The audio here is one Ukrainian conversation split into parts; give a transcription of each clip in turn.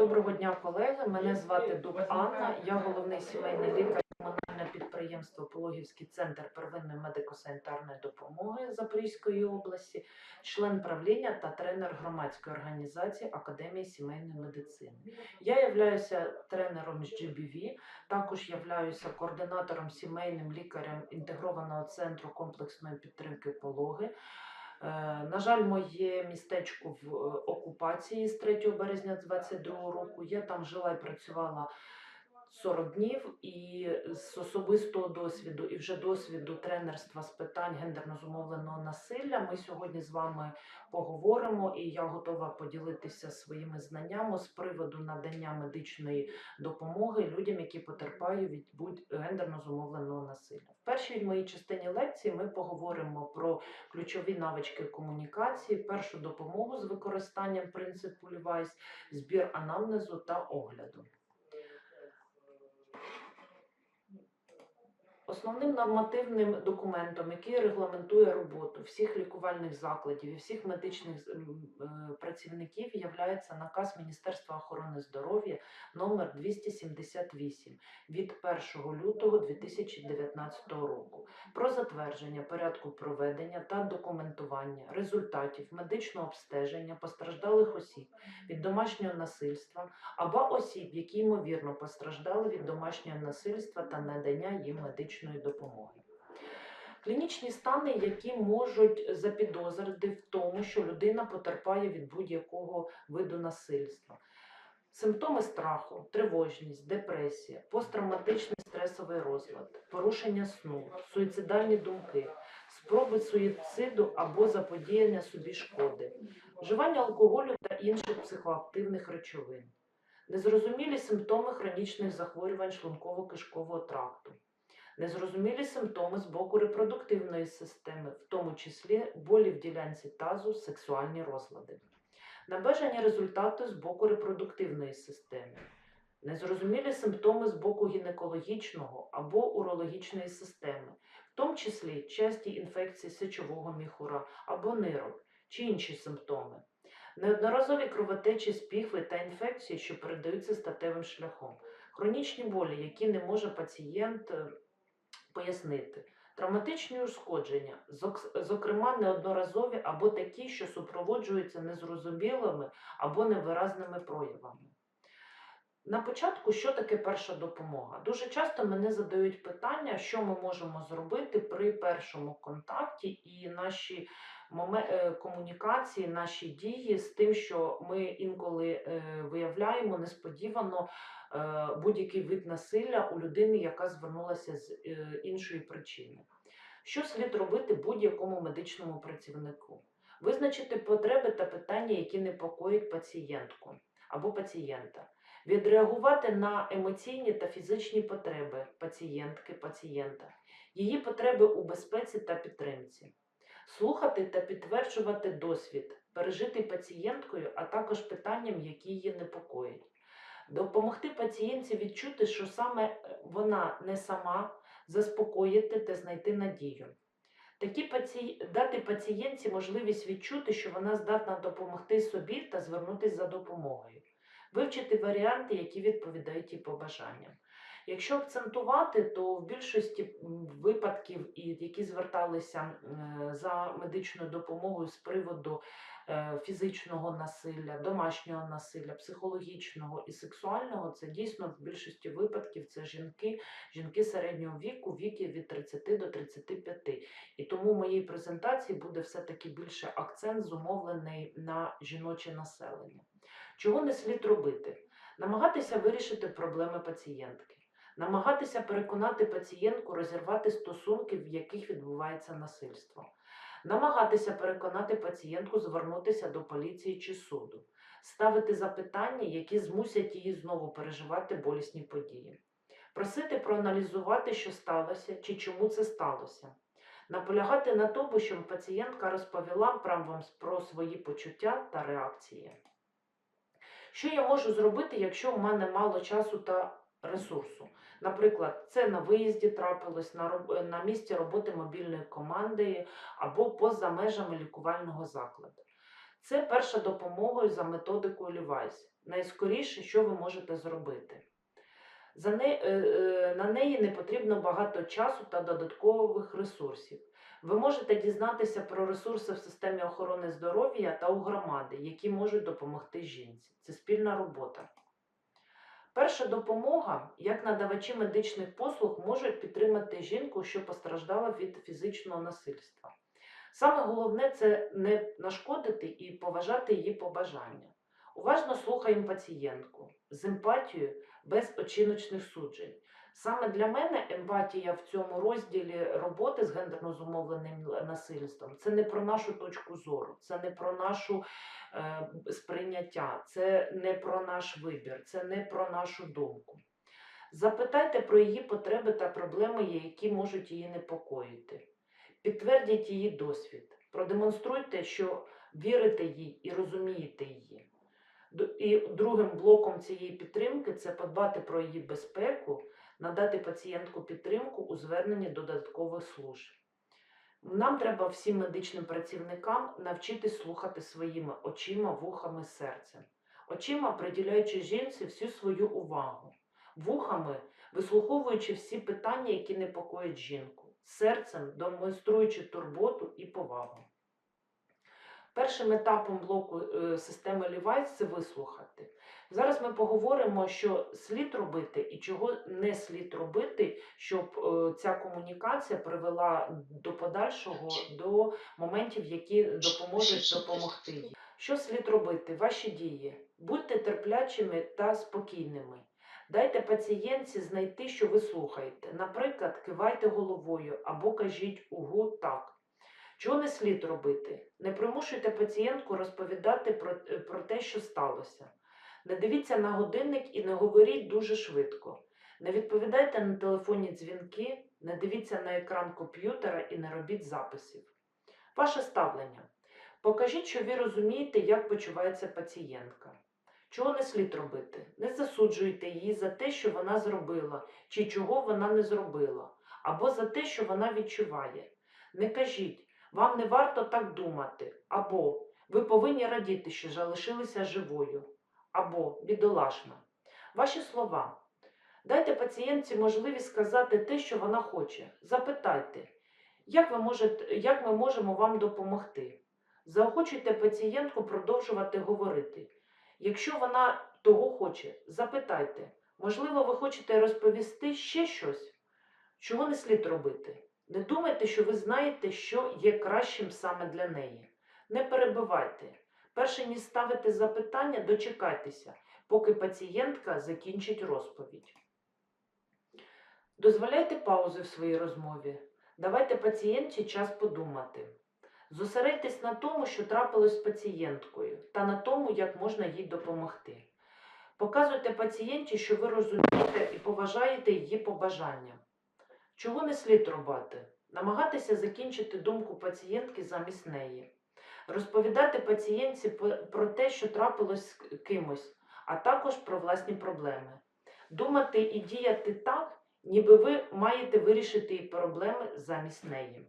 Доброго дня, колеги. Мене звати Дуб Анна. Я головний сімейний лікар комунального підприємства Пологівський центр первинної медико-санітарної допомоги Запорізької області, член правління та тренер громадської організації Академії сімейної медицини. Я являюся тренером з GBV, також являюся координатором сімейним лікарем інтегрованого центру комплексної підтримки пологи. Е, На жаль, моє містечко в е, окупації з 3 березня 2022 року. Я там жила і працювала 40 днів, і з особистого досвіду і вже досвіду тренерства з питань гендерно зумовленого насилля. Ми сьогодні з вами поговоримо, і я готова поділитися своїми знаннями з приводу надання медичної допомоги людям, які потерпають від будь гендерно зумовленого насилля. В першій моїй частині лекції ми поговоримо про ключові навички комунікації, першу допомогу з використанням принципу Лівайс, збір анамнезу та огляду. Основним нормативним документом, який регламентує роботу всіх лікувальних закладів і всіх медичних е, працівників, є наказ Міністерства охорони здоров'я номер 278 від 1 лютого 2019 року про затвердження порядку проведення та документування результатів медичного обстеження постраждалих осіб від домашнього насильства або осіб, які ймовірно постраждали від домашнього насильства та надання їм медичної допомоги. Клінічні стани, які можуть запідозрити в тому, що людина потерпає від будь-якого виду насильства. Симптоми страху, тривожність, депресія, посттравматичний стресовий розлад, порушення сну, суїцидальні думки, спроби суїциду або заподіяння собі шкоди, вживання алкоголю та інших психоактивних речовин, незрозумілі симптоми хронічних захворювань шлунково-кишкового тракту, незрозумілі симптоми з боку репродуктивної системи, в тому числі болі в ділянці тазу, сексуальні розлади, набежані результати з боку репродуктивної системи, незрозумілі симптоми з боку гінекологічного або урологічної системи, в тому числі часті інфекції сечового міхура або нирок чи інші симптоми. Неодноразові кровотечі з піхви та інфекції, що передаються статевим шляхом, хронічні болі, які не може пацієнт е, пояснити, травматичні ушкодження, зокрема неодноразові або такі, що супроводжуються незрозумілими або невиразними проявами. На початку, що таке перша допомога? Дуже часто мене задають питання, що ми можемо зробити при першому контакті і наші е, комунікації, наші дії з тим, що ми інколи е, виявляємо несподівано будь-який вид насилля у людини, яка звернулася з е, іншої причини. Що слід робити будь-якому медичному працівнику? Визначити потреби та питання, які непокоїть пацієнтку або пацієнта. Відреагувати на емоційні та фізичні потреби пацієнтки, пацієнта, її потреби у безпеці та підтримці, слухати та підтверджувати досвід, пережитий пацієнткою, а також питанням, які її непокоять. Допомогти пацієнтці відчути, що саме е, вона не сама, заспокоїти та знайти надію. Такі паці... дати пацієнтці можливість відчути, що вона здатна допомогти собі та звернутися за допомогою вивчити варіанти, які відповідають її побажанням. Якщо акцентувати, то в більшості випадків, які зверталися за медичною допомогою з приводу е, фізичного насилля, домашнього насилля, психологічного і сексуального, це дійсно в більшості випадків це жінки, жінки середнього віку, віки від 30 до 35. І тому в моїй презентації буде все-таки більше акцент зумовлений на жіноче населення. Чого не слід робити? Намагатися вирішити проблеми пацієнтки, намагатися переконати пацієнтку розірвати стосунки, в яких відбувається насильство, намагатися переконати пацієнтку звернутися до поліції чи суду, ставити запитання, які змусять її знову переживати болісні події, просити проаналізувати, що сталося чи чому це сталося. Наполягати на тому, щоб пацієнтка розповіла вам про свої почуття та реакції. Що я можу зробити, якщо в мене мало часу та ресурсу? Наприклад, це на виїзді трапилось на, на місці роботи мобільної команди або поза межами лікувального закладу. Це перша допомога за методикою Лівайс. найскоріше, що ви можете зробити. За не, е, е, на неї не потрібно багато часу та додаткових ресурсів. Ви можете дізнатися про ресурси в системі охорони здоров'я та у громади, які можуть допомогти жінці. Це спільна робота. Перша допомога, як надавачі медичних послуг можуть підтримати жінку, що постраждала від фізичного насильства. Саме головне це не нашкодити і поважати її побажання. Уважно слухаємо пацієнтку з емпатією, без оціночних суджень. Саме для мене емпатія в цьому розділі роботи з гендерно зумовленим насильством це не про нашу точку зору, це не про нашу е, сприйняття, це не про наш вибір, це не про нашу думку. Запитайте про її потреби та проблеми, які можуть її непокоїти. Підтвердіть її досвід, продемонструйте, що вірите їй і розумієте її. І другим блоком цієї підтримки це подбати про її безпеку, надати пацієнтку підтримку у зверненні додаткових служб. Нам треба всім медичним працівникам навчитись слухати своїми очима, вухами, серцем. Очима приділяючи жінці всю свою увагу, вухами вислуховуючи всі питання, які непокоять жінку, серцем демонструючи турботу і повагу. Першим етапом блоку е, системи Лівайс це вислухати. Зараз ми поговоримо, що слід робити і чого не слід робити, щоб е, ця комунікація привела до подальшого до моментів, які допоможуть допомогти. Що слід робити? Ваші дії. Будьте терплячими та спокійними. Дайте пацієнтці знайти, що ви слухаєте. Наприклад, кивайте головою або кажіть угу так. Чого не слід робити? Не примушуйте пацієнтку розповідати про, е, про те, що сталося. Не дивіться на годинник і не говоріть дуже швидко. Не відповідайте на телефонні дзвінки, не дивіться на екран комп'ютера і не робіть записів. Ваше ставлення. Покажіть, що ви розумієте, як почувається пацієнтка. Чого не слід робити? Не засуджуйте її за те, що вона зробила, чи чого вона не зробила, або за те, що вона відчуває. Не кажіть, вам не варто так думати, або ви повинні радіти, що залишилися живою, або бідолашна. Ваші слова. Дайте пацієнтці можливість сказати те, що вона хоче. Запитайте, як, ви можете, як ми можемо вам допомогти. Заохочуйте пацієнтку продовжувати говорити. Якщо вона того хоче, запитайте. Можливо, ви хочете розповісти ще щось, чого не слід робити. Не думайте, що ви знаєте, що є кращим саме для неї. Не перебивайте. Перше ніж ставити запитання, дочекайтеся, поки пацієнтка закінчить розповідь. Дозволяйте паузи в своїй розмові. Давайте пацієнтці час подумати. Зосередьтесь на тому, що трапилось з пацієнткою, та на тому, як можна їй допомогти. Показуйте пацієнті, що ви розумієте і поважаєте її побажання. Чого не слід робити? Намагатися закінчити думку пацієнтки замість неї. Розповідати пацієнтці про те, що трапилось з кимось, а також про власні проблеми. Думати і діяти так, ніби ви маєте вирішити її проблеми замість неї.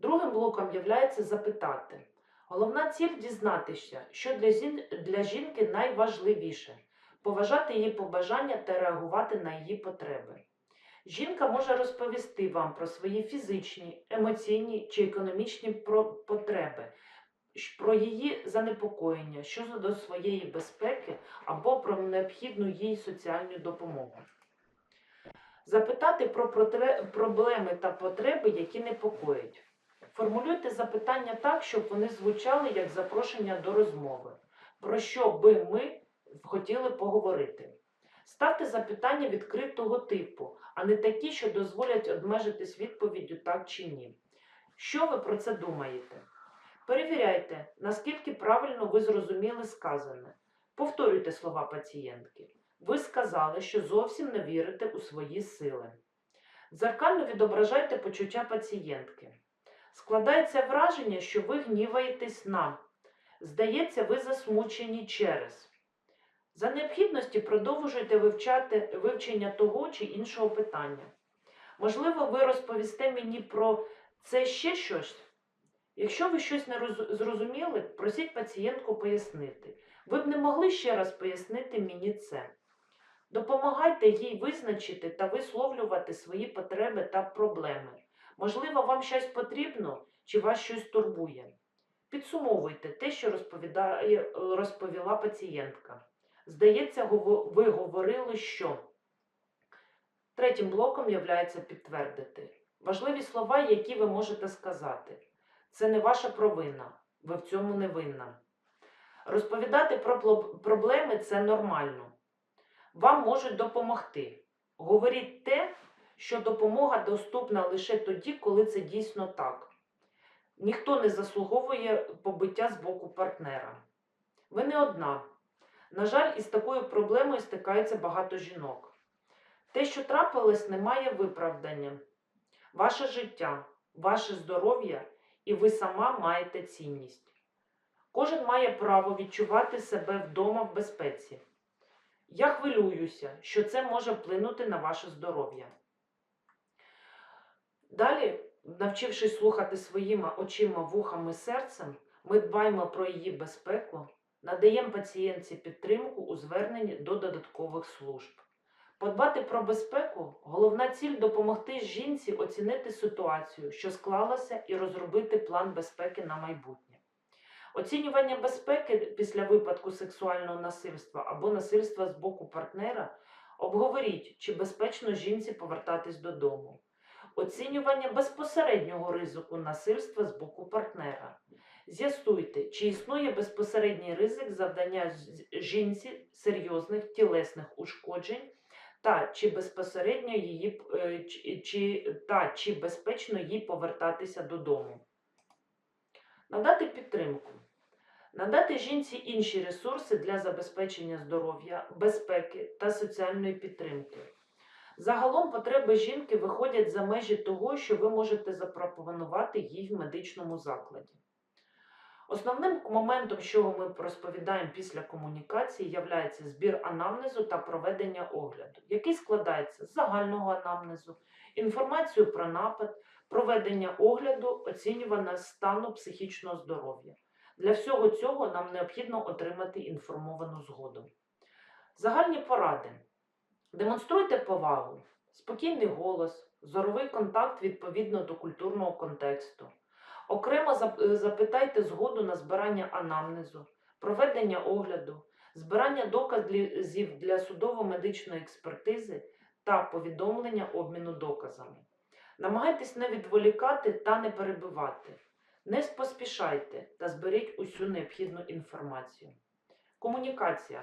Другим блоком є запитати. Головна ціль дізнатися, що для жінки найважливіше поважати її побажання та реагувати на її потреби. Жінка може розповісти вам про свої фізичні, емоційні чи економічні потреби, про її занепокоєння щодо своєї безпеки або про необхідну їй соціальну допомогу. Запитати про проблеми та потреби, які непокоять. Формулюйте запитання так, щоб вони звучали як запрошення до розмови. Про що би ми хотіли поговорити? Ставте запитання відкритого типу, а не такі, що дозволять обмежитись відповіддю так чи ні. Що ви про це думаєте? Перевіряйте, наскільки правильно ви зрозуміли сказане. Повторюйте слова пацієнтки. Ви сказали, що зовсім не вірите у свої сили. Дзеркально відображайте почуття пацієнтки. Складається враження, що ви гніваєтесь нам. Здається, ви засмучені через. За необхідності продовжуйте вивчати вивчення того чи іншого питання. Можливо, ви розповісте мені про це ще щось. Якщо ви щось не роз- зрозуміли, просіть пацієнтку пояснити. Ви б не могли ще раз пояснити мені це. Допомагайте їй визначити та висловлювати свої потреби та проблеми. Можливо, вам щось потрібно чи вас щось турбує. Підсумовуйте те, що розповідає, розповіла пацієнтка. Здається, ви говорили, що третім блоком являється підтвердити. Важливі слова, які ви можете сказати. Це не ваша провина, ви в цьому не винна. Розповідати про проблеми це нормально. Вам можуть допомогти. Говоріть те, що допомога доступна лише тоді, коли це дійсно так. Ніхто не заслуговує побиття з боку партнера. Ви не одна. На жаль, із такою проблемою стикається багато жінок. Те, що трапилось, не має виправдання. Ваше життя, ваше здоров'я і ви сама маєте цінність. Кожен має право відчувати себе вдома в безпеці. Я хвилююся, що це може вплинути на ваше здоров'я. Далі, навчившись слухати своїми очима, вухами, серцем, ми дбаємо про її безпеку, надаємо пацієнтці підтримку у зверненні до додаткових служб. Подбати про безпеку головна ціль допомогти жінці оцінити ситуацію, що склалася, і розробити план безпеки на майбутнє. Оцінювання безпеки після випадку сексуального насильства або насильства з боку партнера обговоріть, чи безпечно жінці повертатись додому. Оцінювання безпосереднього ризику насильства з боку партнера. З'ясуйте, чи існує безпосередній ризик завдання жінці серйозних тілесних ушкоджень та чи безпосередньо її е, чи, та чи безпечно їй повертатися додому. Надати підтримку. Надати жінці інші ресурси для забезпечення здоров'я, безпеки та соціальної підтримки. Загалом потреби жінки виходять за межі того, що ви можете запропонувати їй в медичному закладі. Основним моментом, що ми розповідаємо після комунікації, є збір анамнезу та проведення огляду, який складається з загального анамнезу, інформацію про напад, проведення огляду, оцінювання стану психічного здоров'я. Для всього цього нам необхідно отримати інформовану згоду. Загальні поради. Демонструйте повагу, спокійний голос, зоровий контакт відповідно до культурного контексту. Окремо е, запитайте згоду на збирання анамнезу, проведення огляду, збирання доказів для судово-медичної експертизи та повідомлення обміну доказами. Намагайтесь не відволікати та не перебивати. Не поспішайте та зберіть усю необхідну інформацію. Комунікація.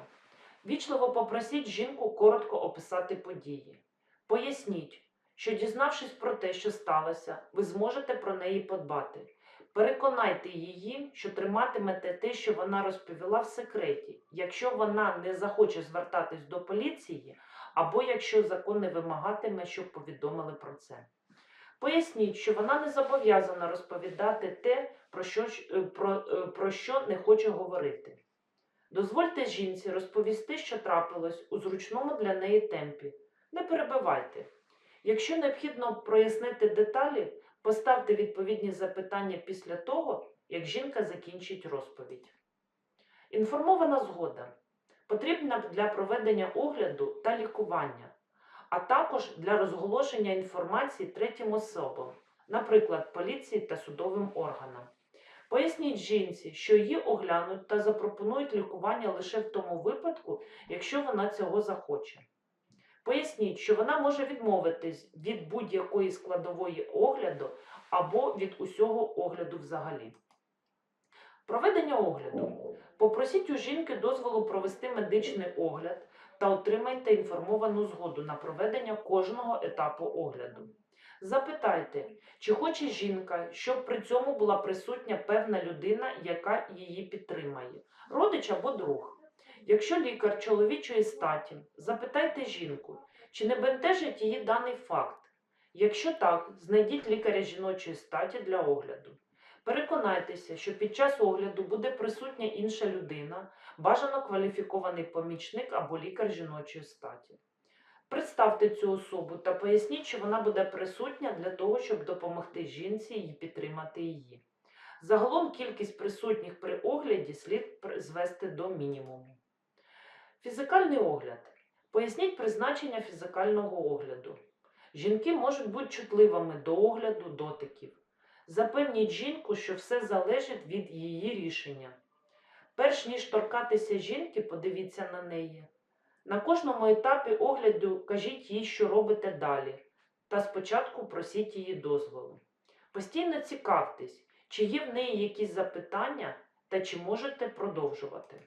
Вічливо попросіть жінку коротко описати події. Поясніть, що дізнавшись про те, що сталося, ви зможете про неї подбати. Переконайте її, що триматимете те, що вона розповіла в секреті, якщо вона не захоче звертатись до поліції, або якщо закон не вимагатиме, щоб повідомили про це. Поясніть, що вона не зобов'язана розповідати те, про що, е, про, е, про що не хоче говорити. Дозвольте жінці розповісти, що трапилось у зручному для неї темпі. Не перебивайте. Якщо необхідно прояснити деталі, поставте відповідні запитання після того, як жінка закінчить розповідь. Інформована згода потрібна для проведення огляду та лікування, а також для розголошення інформації третім особам, наприклад, поліції та судовим органам. Поясніть жінці, що її оглянуть та запропонують лікування лише в тому випадку, якщо вона цього захоче. Поясніть, що вона може відмовитись від будь-якої складової огляду або від усього огляду взагалі. Проведення огляду. Попросіть у жінки дозволу провести медичний огляд та отримайте інформовану згоду на проведення кожного етапу огляду. Запитайте, чи хоче жінка, щоб при цьому була присутня певна людина, яка її підтримає, родич або друг. Якщо лікар чоловічої статі, запитайте жінку, чи не бентежить її даний факт. Якщо так, знайдіть лікаря жіночої статі для огляду. Переконайтеся, що під час огляду буде присутня інша людина, бажано кваліфікований помічник або лікар жіночої статі. Представте цю особу та поясніть, що вона буде присутня для того, щоб допомогти жінці і підтримати її. Загалом кількість присутніх при огляді слід звести до мінімуму. Фізикальний огляд. Поясніть призначення фізикального огляду. Жінки можуть бути чутливими до огляду дотиків. Запевніть жінку, що все залежить від її рішення. Перш ніж торкатися жінки, подивіться на неї. На кожному етапі огляду кажіть їй, що робите далі, та спочатку просіть її дозволу. Постійно цікавтесь, чи є в неї якісь запитання та чи можете продовжувати.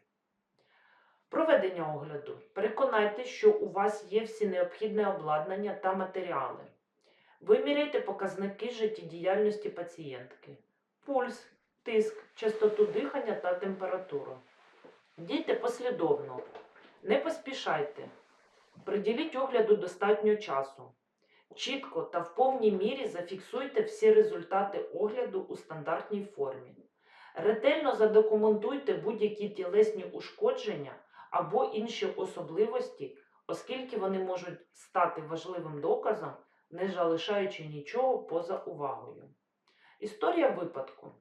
Проведення огляду. Переконайтесь, що у вас є всі необхідне обладнання та матеріали. Виміряйте показники життєдіяльності пацієнтки. Пульс, тиск, частоту дихання та температуру. Дійте послідовно. Не поспішайте. Приділіть огляду достатньо часу. Чітко та в повній мірі зафіксуйте всі результати огляду у стандартній формі. Ретельно задокументуйте будь-які тілесні ушкодження або інші особливості, оскільки вони можуть стати важливим доказом, не залишаючи нічого поза увагою. Історія випадку.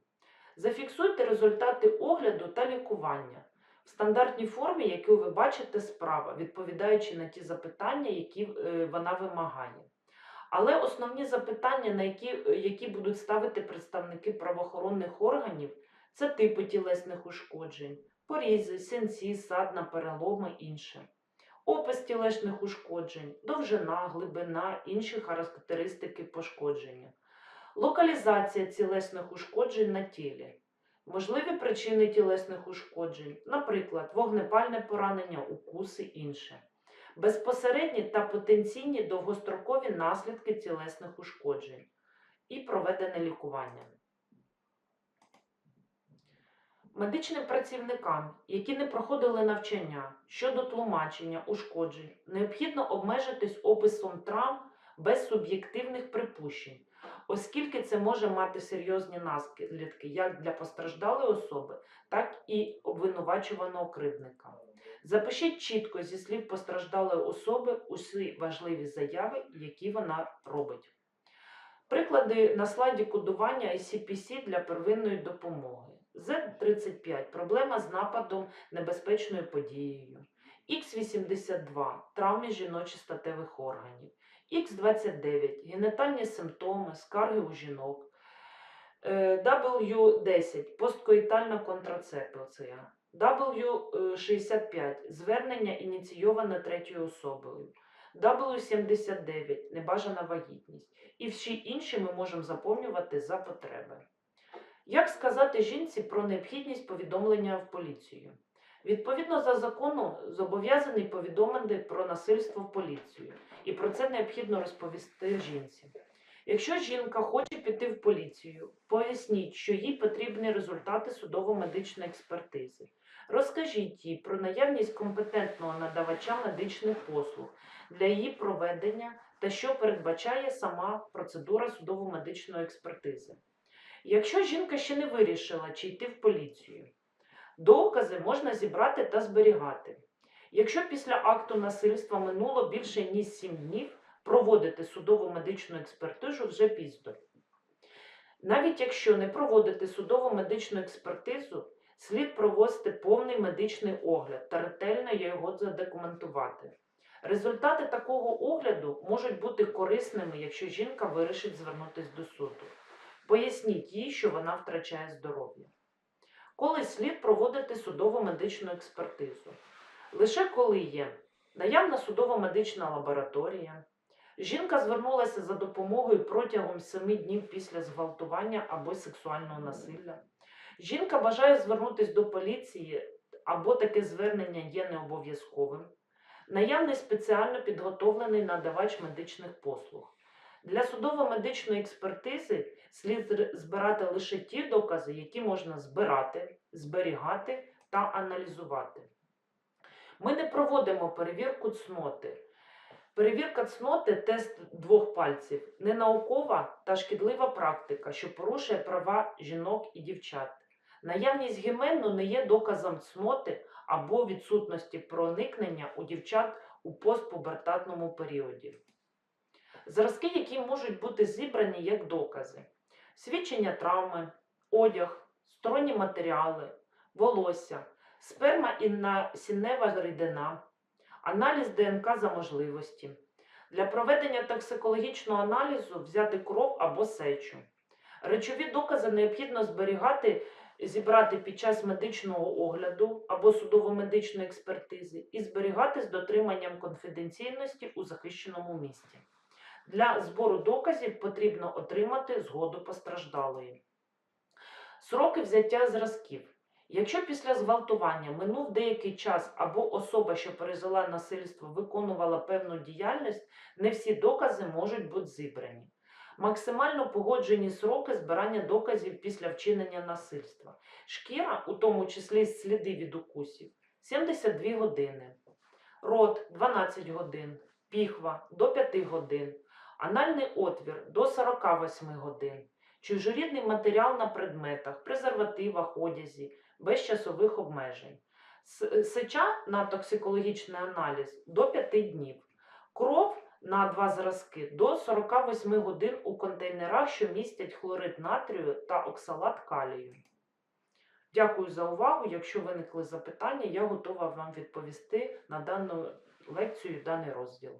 Зафіксуйте результати огляду та лікування в стандартній формі, яку ви бачите справа, відповідаючи на ті запитання, які е, вона вимагає. Але основні запитання, на які, е, які будуть ставити представники правоохоронних органів, це типи тілесних ушкоджень, порізи, синці, садна, переломи, інше. Опис тілесних ушкоджень, довжина, глибина, інші характеристики пошкодження. Локалізація тілесних ушкоджень на тілі. Можливі причини тілесних ушкоджень, наприклад, вогнепальне поранення, укуси, інше. Безпосередні та потенційні довгострокові наслідки тілесних ушкоджень і проведене лікування. Медичним працівникам, які не проходили навчання щодо тлумачення ушкоджень, необхідно обмежитись описом травм без суб'єктивних припущень, оскільки це може мати серйозні наслідки як для постраждалої особи, так і обвинувачуваного кривдника. Запишіть чітко зі слів постраждалої особи усі важливі заяви, які вона робить. Приклади на слайді кодування ICPC для первинної допомоги. Z35 проблема з нападом небезпечною подією. X82 травми жіночих статевих органів. X29 генетальні симптоми, скарги у жінок. Е, W10 посткоїтальна контрацепція. W65 звернення ініційоване третьою особою. W79 небажана вагітність. І всі інші ми можемо заповнювати за потреби. Як сказати жінці про необхідність повідомлення в поліцію? Відповідно за законом зобов'язаний повідомити про насильство в поліцію, і про це необхідно розповісти жінці. Якщо жінка хоче піти в поліцію, поясніть, що їй потрібні результати судово-медичної експертизи. Розкажіть їй про наявність компетентного надавача медичних послуг для її проведення та що передбачає сама процедура судово-медичної експертизи. Якщо жінка ще не вирішила, чи йти в поліцію, докази можна зібрати та зберігати. Якщо після акту насильства минуло більше ніж 7 днів, проводити судово-медичну експертизу вже пізно. Навіть якщо не проводити судово-медичну експертизу, слід провести повний медичний огляд та ретельно його задокументувати. Результати такого огляду можуть бути корисними, якщо жінка вирішить звернутися до суду. Поясніть їй, що вона втрачає здоров'я. Коли слід проводити судово-медичну експертизу? Лише коли є наявна судово-медична лабораторія, жінка звернулася за допомогою протягом 7 днів після зґвалтування або сексуального насилля. Жінка бажає звернутися до поліції або таке звернення є необов'язковим. Наявний спеціально підготовлений надавач медичних послуг. Для судово-медичної експертизи слід збирати лише ті докази, які можна збирати, зберігати та аналізувати. Ми не проводимо перевірку цноти. Перевірка цноти тест двох пальців ненаукова та шкідлива практика, що порушує права жінок і дівчат. Наявність гімену не є доказом цноти або відсутності проникнення у дівчат у постпубертатному періоді. Зразки, які можуть бути зібрані як докази: свідчення травми, одяг, сторонні матеріали, волосся, сперма і насіннева рідина, аналіз ДНК за можливості. Для проведення токсикологічного аналізу взяти кров або сечу. Речові докази необхідно зберігати, зібрати під час медичного огляду або судово-медичної експертизи і зберігати з дотриманням конфіденційності у захищеному місці. Для збору доказів потрібно отримати згоду постраждалої. Сроки взяття зразків. Якщо після зґвалтування минув деякий час або особа, що пережила насильство, виконувала певну діяльність, не всі докази можуть бути зібрані. Максимально погоджені сроки збирання доказів після вчинення насильства. Шкіра, у тому числі сліди від укусів, 72 години, рот 12 годин, піхва до 5 годин, анальний отвір до 48 годин, чужорідний матеріал на предметах, презервативах, одязі, без часових обмежень. Сеча на токсикологічний аналіз до 5 днів. Кров на два зразки до 48 годин у контейнерах, що містять хлорид натрію та оксалат калію. Дякую за увагу. Якщо виникли запитання, я готова вам відповісти на дану лекцію і даний розділ.